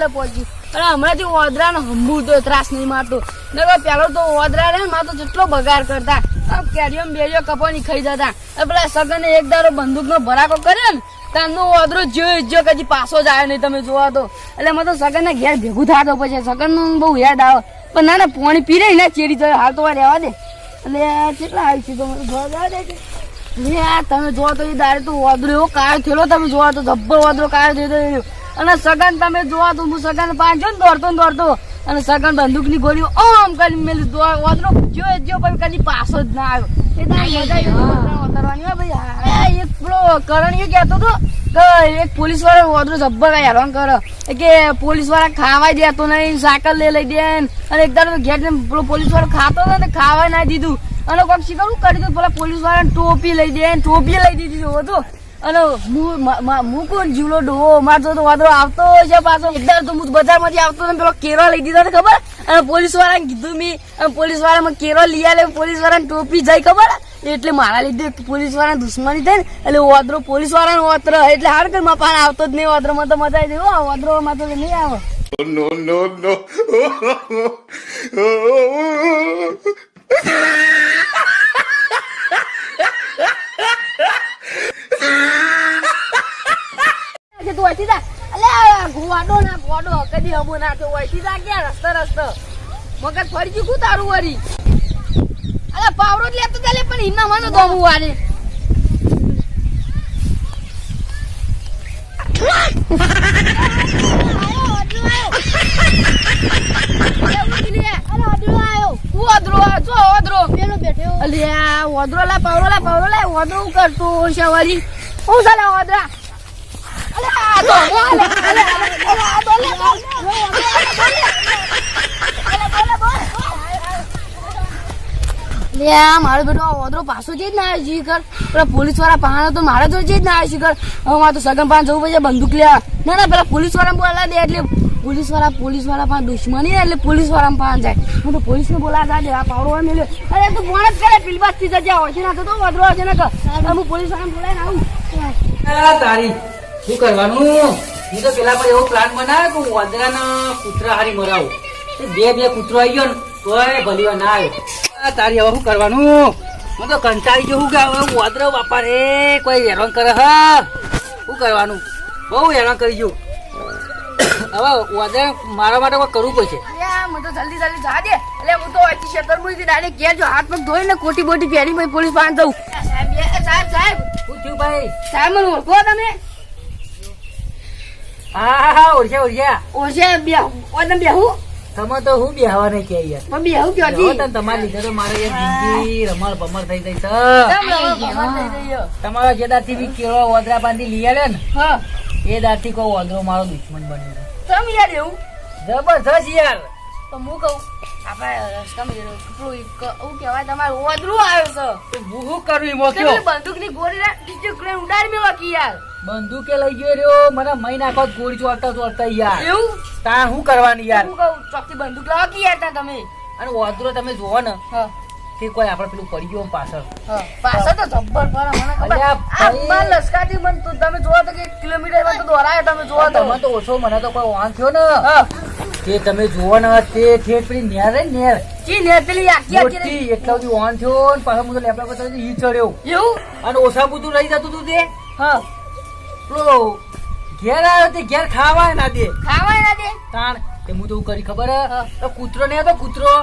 એટલે પહોંચી અને હમણાંથી ઓદરાનો હંબુ તો ત્રાસ નહીં મારતો. નકર પેલો તો ઓદરા રહે મારતો જેટલો બગાડ કરતા. કેરીઓ ને બેરીઓ કપોની ખાઈ જતા. પેલા સગને એક દારો બંદૂકનો ભરાકો કર્યો ને, તારનો ઓદરો જોયો જો કદી પાછો જ આવ્યો નહીં, તમે જોવા તો એટલે મને તો સગનના ઘેર ભેગું થતો પછી સગનનું બહુ યાદ આવે. પણ ના ના, પાણી પી રહી ને ચેરી તો હાલ તો રહેવા દે. એટલે કેટલા આવી છે તો મને જોવા દે છે તમે જોવા તો એ દારે તો ઓદરો એવો કાયો થયેલો, તમે જોવા તો જબ્બર વાદળો કાયો થયો અને સગન તમે જોવા તો હું સગન પાંચો ને દોડતો ને દોડતો. અને સગન બંદૂકની ગોળી ઓમ કરી મેલી વાદળો જો જો પણ કદી પાછો જ ના આવ્યો. ના એક પેલો કરણીયો કહેતો હતો કે એક પોલીસ વાળો ઓદરો જબ્બર હેરાન કરે. કે પોલીસવાળા ખાવા દેતો નહીં સાયકલ લઈ લઈ દે અને એક દાડો ઘેર પેલો પોલીસ વાળો ખાતો હતો ને ખાવા ના દીધું. અને કોઈક શીખવું કરી દીધું પેલા પોલીસ વાળાને ટોપી લઈ દે ટોપી લઈ દીધી હતો અને હું કોણ જીવલો ડોહો? માર તો વાદળો આવતો છે પાછો. એકદાર તો હું બજારમાંથી આવતો ને પેલો કેરો લઈ દીધો ને ખબર? અને પોલીસ વાળાને કીધું મી, અને પોલીસવાળા મને કેરો લઈ આલે પોલીસ વાળાને ટોપી જાય ખબર? એટલે મારા લીધે પોલીસવાળા દુશ્મની થાય ને, એટલે વાદરો પોલીસ વાળાનો ઓત્ર એટલે હાર કે મારા પાન આવતો જ નહીં. વાદળો તો મજા આવી જાય. વાદળો માં તો નહીં આવે. નો નો no. કે તું અહીંથી જા અલે ગોડો ના ગોડો કદી હમો ના કે અહીંથી જા ક્યાં? રસ્તો રસ્તો. મગજ ફરી ગયું કું તારું વરી અરે પાવરો જ લેતો ચાલે પણ હિના માનો તો હું વારે અલ્યા ઓદરો લા પાવડો લા પાવડો લા ઓદરો કરતો વળી? હું ચાલે ઓદરા અલ્યા તો બોલે અલ્યા અલ્યા બોલે લે મારો બેટો ઓદરો પાછો જ ના આવે જી કર પેલા પોલીસવાળા પહાણો તો મારે તો જઈ જ ના આવે શીખર. હવે મારે તો સગન પાન જવું પડશે બંદૂક લેવા ના ના પેલા પોલીસવાળા બોલા દે એટલે પોલીસવાળા પોલીસવાળા પાસે દુશ્મની એટલે પોલીસવાળા પાસે જાય હું તો પોલીસ ને બોલાતા આ પાવડો હોય મેલ્યો અરે તું ફોન જ કરે પેલી થી જજા હોય છે ના તો ઓદરો છે ને હું પોલીસવાળા બોલાય આવું તારી શું કરવાનું? હું તો પેલા પણ એવો પ્લાન બનાવ્યો કે હું વાદળાના કૂતરા હારી મરાવું. બે બે કૂતરો આવી ગયો ને તોય ભલીવા ના આવ્યો. તારી હવે શું કરવાનું? હું તો કંટાળી ગયો હું કે હવે વાદળો બાપા રે કોઈ હેરાન કરે હ? શું કરવાનું? બહુ હેરાન કરી ગયું. હવે વાદરા મારા માટે કોઈ કરવું પડશે. મને તો જલ્દી જલ્દી જા દે. એટલે હું તો અહીંથી શેતરમુંથી ડાયરેક્ટ ઘેર જો હાથ પગ ધોઈને કોટી બોટી પહેરી પોલીસ પાસે જઉં. સાહેબ સાહેબ સાહેબ. થયું ભાઈ સાહેબ મને ઓળખો તમે? હા હા હા ઓળખ્યા. ઓળખ્યા ઓછે બે ઓને બેહું? તમે તો હું બેહવા નહીં કે યાર. પણ બેહું ક્યાં હતી તને તમારી લીધે તો મારે યાર જિંદગી રમણ ભમર થઈ ગઈ છે? તમારા જે દાંતથી બી કેળો ઓદરા બાંધી લઈ આવ્યા ને હા. એ દાતી કહો ઓદરો મારો દુશ્મન બન્યો ગયો તમ યાર એવું? જબરજસ્ત યાર. તો હું કહું આપણે રસ્તામાં એવું કહેવાય તમારું ઓદરું આવ્યો છે. હું કરું એમાં પેલી બંદૂકની ગોળી ઉડાડી મેવા કી યાર. બંદૂકે લઈ ગયો રહ્યો. મને મહી નાખો ગોળી ચોરતા ચોરતા યાર. એવું? તાર શું કરવાની યાર? હું કહું ચોકથી બંદૂક લાવો કે યાર ત્યાં તમે? અને વદરો તમે જોવો ને તે કોઈ આપણે પેલું પડી ગયો પાછળ. પાછળ તો જબ્બર પર મને ખબર. આ લસકાથી મને તો તમે જોવો તો કે કિલોમીટરમાં તો દોરાય તમે જોવો તો. તમે તો ઓછો મને તો કોઈ વાંક થયો ને. તે તમે જોવો ને તે ઠેઠ પેલી નેર રે નેર? ચી ને પેલી આખી આખી એટલા સુધી ઓન થયો ને પાછો હું તો લેપટોપ પર ઈ ચડ્યો. એવું? અને ઓછા બધું રહી જતું તું તે? હા. પેલો ઘેર આવ્યો તે ઘેર ખાવાય ના દે. ખાવાય ના દે. તાણ તે હું તો કરી ખબર? તો કૂતરો ને હતો કૂતરો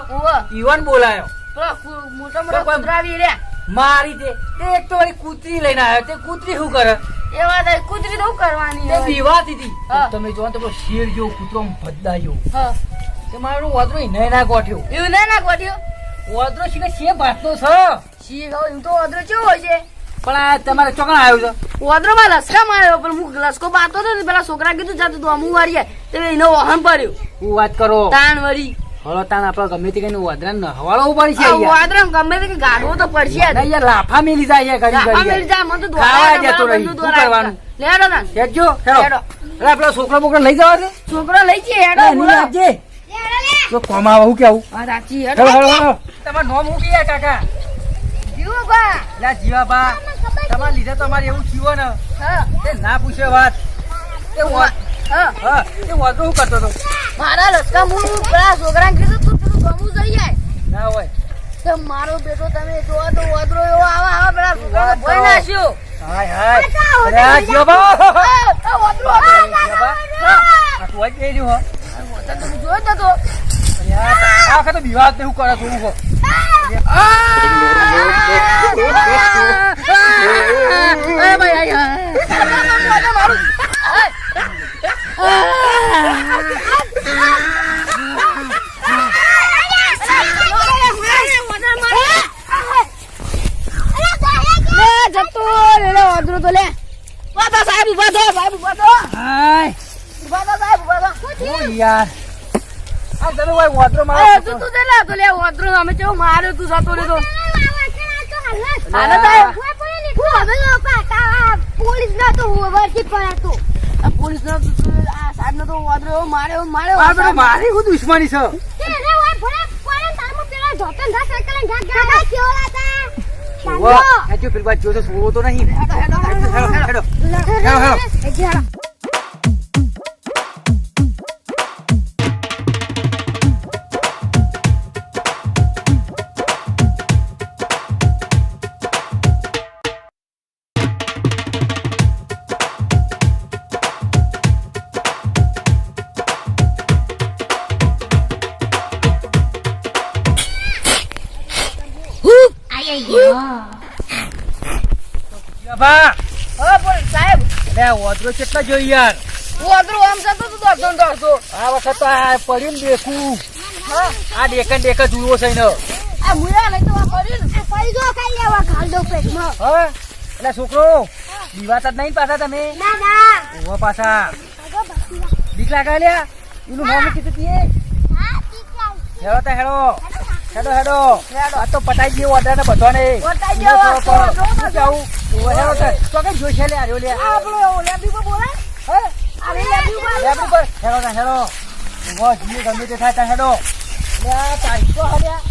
ઈવન બોલાયો. મોટા મોટો તો કૂતરા આવી રહ્યા. મારી તે તે એક તો વળી કૂતરી લઈને આવ્યો. તે કૂતરી શું કરે? એ વાત કૂતરી તો કરવાની તે? બીવાતી હતી. તમે જોવા તો શેર જેવો કૂતરો ભદ્દા જેવો હા. તે મારો વાદરો નહીં ના ગોઠ્યો. એવું ના ના ગોઠ્યો? વાદરો શીખે શે ભાતનો છે. શી કહું એમ તો વાદરો કેવો હોય છે? પણ આ તમારે ચોકણ આવ્યો છે. ઓદરોમાં લસકા માર્યો પણ હું લસકો પાતો હતો ને પેલા છોકરા કીધું જાતું તું અમુક વારીએ. તે એનો વાહન પડ્યો. હું વાત કરો. તાણ વળી. હળો તાણ આપડે ગમે તે કઈ વાદરા ને હવાળો ઉપાડી યાર વાદરો ગમે તે કે તો પડશે યાર લાફા મેલી જાય યાર ઘડી ઘડી મેલી જાય, મને તો ખાવા જતો રહી. શું કરવાનું? લેડો તાણ. હેડજો હેડો. હેડો. અરે પેલા છોકરા બોકરા લઈ જવા છે? છોકરા લઈ જઈએ હેડો એની બોલો. આપજે. તો કોમાં આવું કેવું? હા, સાચી, હેડો. હેડો. હેડો હેડો તમારું નામ શું કીયા કાકા? જીવો લા જીવાબા તમારા લીધે તો અમારે એવું થયું ને હા. તે ના પૂછે વાત એ હા હા એ વાંદરો હું કરતો હતો મારા લસકા હું પેલા છોકરાને કીધું તું પેલું ગમું જઈ જાય ના હોય તો મારો બેટો તમે જોવા તો વાદરો એવો આવા આવા પેલા છોકરાને ભય નાખ્યો હાય હાય અરે જોબા વાંદરો આવ્યો. જીઓ બા હા. આ તું જ ગઈ હો તો તમે જોયો જ નતો આ વખતે વિવાદ ને હું કરે તું હો એ ભાઈ આય મારું વાંદરો તો લે થા સાહેબ ઊભા થા સાહેબ ઊભા થા હાય ઊભા થા સાહેબ ઊભા થા ઓ યાર આ તમે ભાઈ વાંદરો મારો તું તું લે તો લે વાંદરો અમે કેવો માર્યો તું જતો રે. તો હાલે પોલીસ ના તો વરથી પડાતો આ પોલીસ નો આ સાહેબ નો તો વાંદરો માર્યો માર્યો આ મારી શું દુશ્મની છે તેને ઓય ભરે પડે તારમો પેલા ધોકન ધા સાયકલ ઘાટ ઘાટ કેવલા તા વાહ આ જો પેલી બાજુ જોતો સોળો તો નહીં હેડો હેડો હેડો હેડો હેડો હા સાહેબ. લે વાંદરો કેટલા જોઈ યાર? વાંદરો આમ જતો તો દોડતો દોડતો આ વખત તો આ પડ્યું ને દેખું. હા. આ જ ઉડવો છે ને આ મુયા લઈ તો આ કર્યું ને. પૈસો ખાઈ લેવા ખાલ દો પેટમાં. હા એટલે છોકરો દીવાતા જ નહીં પાછા તમે? ના ના. ઓવા પાછા. બીક લાગે લ્યા? એનું નામ કીધું તીએ હા ઠીક છે હેડો તા હેડો હેડો હેડો. આ તો પટાઈ ગયો ઓર્ડર ને બધાને પટાઈ ગયો, શું? ઓવે હેડો તા. કઈ જોઈશે લે આર્યો લે. આપણો લેબી પર બોલે હે? આ લેબી પર લે આપણી પર. હેડો ના હેડો. ઊભો જીવ ગમે તે થાય તા હેડો. લે આ તારી તો હલ્યા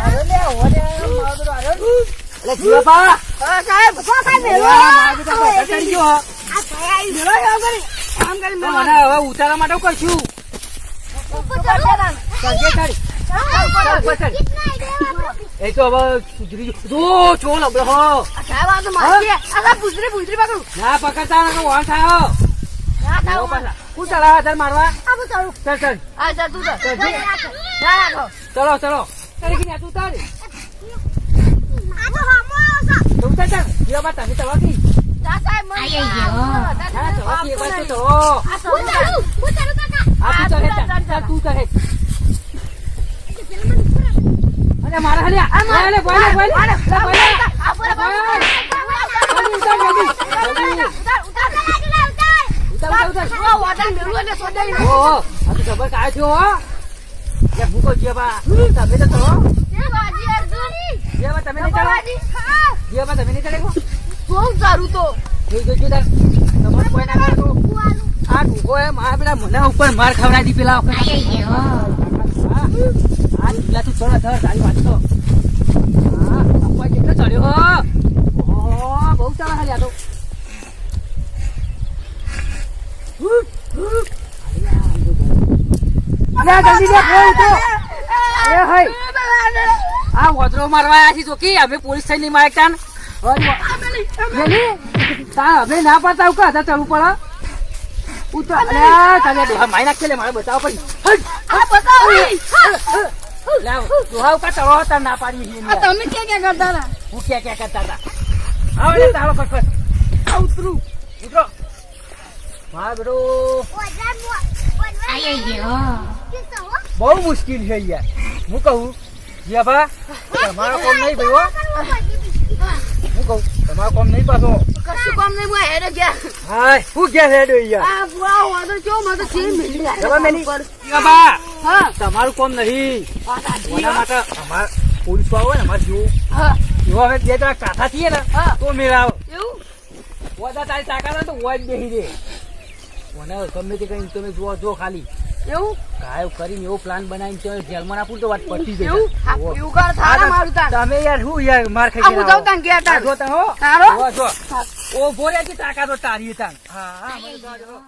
આર્યો લે ઓવે મારો તો લે. જીવા પા. હા સાહેબ કો ખાઈ મેલો મારો તો પકડ ગયો આ ભાઈ મેલો આમ કરી. આમ કરી મેલો હવે ઉતારવા માટે કરશું? ઉપર એ તો હવે સુધરી. જો છો લબડો હો? ના પકડતા ના વાળ થાય હો. ચલાવે હાથર મારવા? ચાલુ ચાલ ચાલ આ ચાલ તું ચાલ ચાલ, જી. ના રાખો. ચલો ચલો તારી કે તું તાર આ તો હમો આવશે તો ઉતાર ચાલ જીવા બા તમે ચલો કી જા સાહેબ મને હા ચલો કી એક વાર તો ચલો આ તો હું ચાલુ હું ચાલુ કાકા આ અરે મારા હલ્યા લે લે બોલે બોલે લે બોલે આ બોલે બોલે ઉતાર ઉતાર ઉતાર ઉતાર ઉતાર વાટણ મેલું એટલે સોડાઈ ઓ આ તો ખબર કાય થયો હો કે ભૂકો જીવા બા તમે તો ચલો બાજી અર્જુન જીવા બા તમે નહીં ચલો બાજી બા તમે નહીં ચડે બહુ સારું તો જોઈ જોઈ જોઈ તાર તમારે કોઈ ના કરે આ ડૂબો એમ આ પેલા મને ઉપર માર ખવડાવી દી પેલા વખત આ તું ચડો ધર તારી વાત તો હા આપવા કેટલો ચડ્યો હો બહુ ચાલે હાલ્યા તો અલ્યા, જલ્દી લે, ફોન ઉઠો. એ હઈ. આ વોદરો મારવા આયા છીએ જોકી અમે પોલીસ થઈને મારે કાન તા અમે ના પાડતા હું કાં ચાલુ પડે ઉતર અલ્યા તને મારી મારે બતાવો પડી ના પાડી તમે ક્યાં ક્યાં કરતા હતા? હું ક્યાં ક્યાં કરતા હતા? આવો લે તાળો ફટ આ ઉતરું. ઉતરો. મારા બેટો બહુ મુશ્કેલ છે યાર. હું કહું જીયા બા તમારો કોમ નહીં ભાઈ હો હું. કહું? તમારું કોમ નહીં પાછો. કશું કામ નહીં હું હેડે ગયા. હાય હું ગયા હેડો યાર આ બુઆ વાદળ કેવો મને તો ચીર મિલી જાય જવા મેલી. જીયા બા. હા. તમારું કોમ નહીં. વાત. માટે અમાર પોલીસ વાળો હોય ને અમારે જો હા. જો હવે બે જણા કાથા થઈએ ને હા. તો મેળાવ. એવું? બધા તારી તાકાત તો હોય જ બેહી દે. મને ગમે તે કઈ તમે જુઓ જો ખાલી. એવું? કાયો કરીને એવો પ્લાન બનાવીને તો જેલમાં ના પૂરતો વાત પડતી જાય. એવું? એવું કર થારા મારું તાન તમે યાર શું યાર માર ખાઈ ગયા હું જાઉં તાન ગયા તાન જો તાન હો. તારો? ઓ જો. ઓ તાકા તો તારી તાન હા હા મને જો.